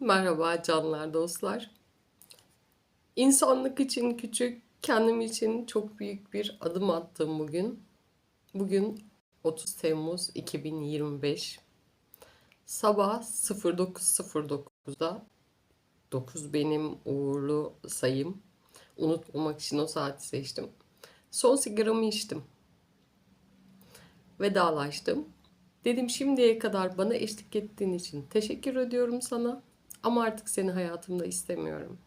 Merhaba canlar dostlar. İnsanlık için küçük, kendim için çok büyük bir adım attım bugün. Bugün 30 Temmuz 2025. Sabah 09.09'da 9 benim uğurlu sayım. Unutmamak için o saati seçtim. Son sigaramı içtim. Vedalaştım. Dedim şimdiye kadar bana eşlik ettiğin için teşekkür ediyorum sana. Ama artık seni hayatımda istemiyorum.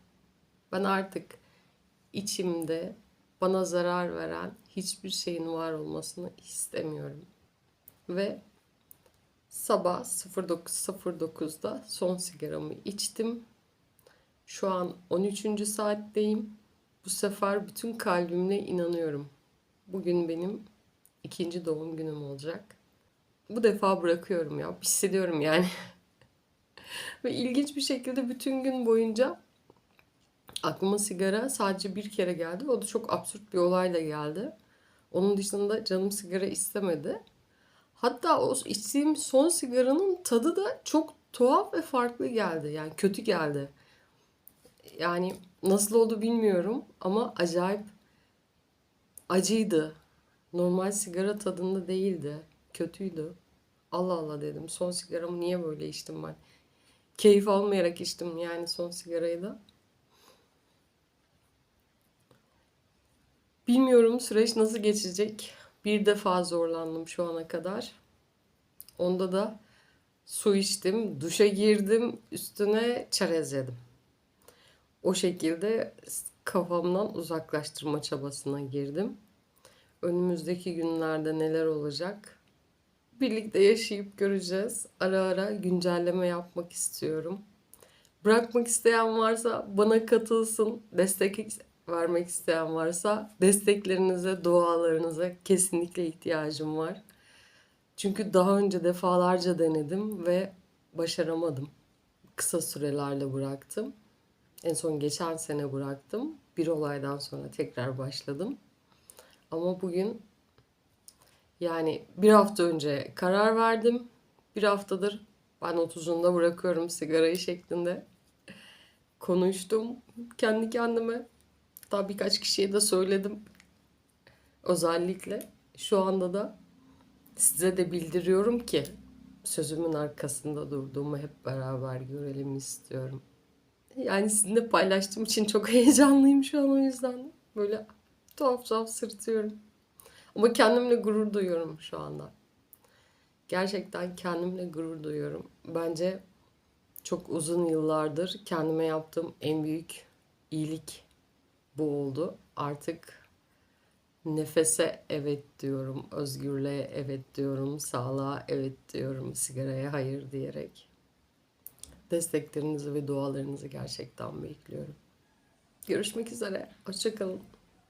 Ben artık içimde bana zarar veren hiçbir şeyin var olmasını istemiyorum. Ve sabah 09.09'da son sigaramı içtim. Şu an 13. saatteyim. Bu sefer bütün kalbimle inanıyorum. Bugün benim ikinci doğum günüm olacak. Bu defa bırakıyorum ya. Hissediyorum yani. Ve ilginç bir şekilde bütün gün boyunca aklıma sigara sadece bir kere geldi. O da çok absürt bir olayla geldi. Onun dışında canım sigara istemedi. Hatta o içtiğim son sigaranın tadı da çok tuhaf ve farklı geldi. Yani kötü geldi. Yani nasıl oldu bilmiyorum ama acayip acıydı. Normal sigara tadında değildi. Kötüydü. Allah Allah dedim. Son sigaramı niye böyle içtim ben? Keyif almayarak içtim yani son sigarayı da. Bilmiyorum süreç nasıl geçecek. Bir defa zorlandım şu ana kadar. Onda da su içtim, duşa girdim, üstüne çerez yedim. O şekilde kafamdan uzaklaştırma çabasına girdim. Önümüzdeki günlerde neler olacak? Birlikte yaşayıp göreceğiz. Ara ara güncelleme yapmak istiyorum. Bırakmak isteyen varsa bana katılsın. Destek vermek isteyen varsa desteklerinize, dualarınıza kesinlikle ihtiyacım var. Çünkü daha önce defalarca denedim ve başaramadım. Kısa sürelerle bıraktım. En son geçen sene bıraktım. Bir olaydan sonra tekrar başladım. Ama bugün yani bir hafta önce karar verdim. Bir haftadır ben 30'unda bırakıyorum sigarayı şeklinde konuştum kendi kendime. Daha birkaç kişiye de söyledim. Özellikle şu anda da size de bildiriyorum ki sözümün arkasında durduğumu hep beraber görelim istiyorum. Yani sizinle paylaştığım için çok heyecanlıyım şu an o yüzden. Böyle tuhaf tuhaf sırtıyorum. Ama kendimle gurur duyuyorum şu anda. Gerçekten kendimle gurur duyuyorum. Bence çok uzun yıllardır kendime yaptığım en büyük iyilik bu oldu. Artık nefese evet diyorum, özgürlüğe evet diyorum, sağlığa evet diyorum, sigaraya hayır diyerek. Desteklerinizi ve dualarınızı gerçekten bekliyorum. Görüşmek üzere. Hoşçakalın.